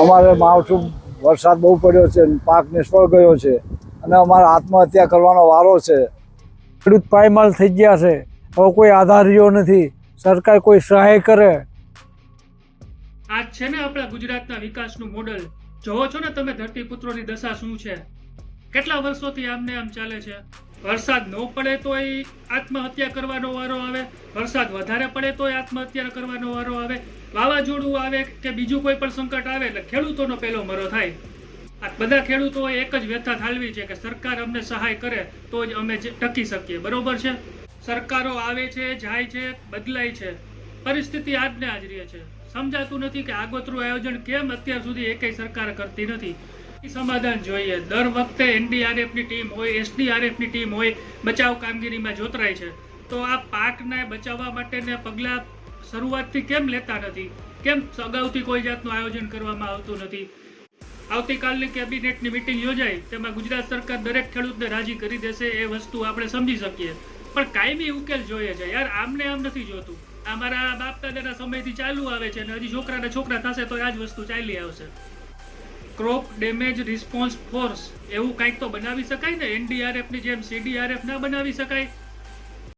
અમારે માવઠું વરસાદ બહુ પડ્યો છે પાક નિષ્ફળ ગયો છે. અને અમારે આત્મહત્યા કરવાનો વારો છે. ખેડૂત પાયમાલ થઈ ગયા છે. હવે કોઈ આધાર રહ્યો નથી. સરકાર કોઈ સહાય કરે. આ છે ને આપણા ગુજરાતના વિકાસનું મોડલ. જોવો છો ને તમે ધરતીપુત્રોની દશા શું છે? કેટલા વર્ષોથી આમને આમ ચાલે છે? વરસાદ ન પડે તોય આત્મહત્યા કરવાનો વારો આવે. વરસાદ વધારે પડે તોય આત્મહત્યા કરવાનો વારો આવે. વાવાઝોડું આવે કે બીજું કોઈ પણ સંકટ આવે એટલે ખેડૂતોનો પહેલો મરો થાય. આ બધા ખેડૂતોએ એક જ વ્યથા ઠાલવી છે કે સરકાર અમને સહાય કરે તો જ અમે ટકી શકીએ. બરોબર છે? સરકારો આવે છે, જાય છે, બદલાય છે. પરિસ્થિતિ આજને આજ રહે છે. સમજાતું નથી કે આગોતરું આયોજન કેમ અત્યાર સુધી એકેય સરકાર કરતી નથી. સમાધાન જોઈએ. દર વખતે એનડીઆરએફની ટીમ હોય એસડીઆરએફની ટીમ હોય, બચાવ કામગીરીમાં જોતરાય છે. તો આ પાકને બચાવવા માટેના પગલાં શરૂઆતથી કેમ લેતા નથી? કેમ અગાઉથી કોઈ જાતનું આયોજન કરવામાં આવતું નથી? આવતીકાલની કેબિનેટની મિટિંગ યોજાય, તેમાં ગુજરાત સરકાર દરેક ખેડૂતને રાજી કરી દેશે એ વસ્તુ આપણે સમજી શકીએ. પણ કાયમી ઉકેલ જોઈએ છે. યાર, આમને આમ નથી જોતું. આ મારા બાપ દાદાના સમયથી ચાલુ આવે છે અને હજી છોકરાને છોકરા થશે તો આ જ વસ્તુ ચાલી આવશે. ક્રોપ ડેમેજ રિસ્પોન્સ ફોર્સ એવું કંઈક તો બનાવી શકાય ને? એનડીઆરએફની જેમ સીડીઆરએફ ના બનાવી શકાય?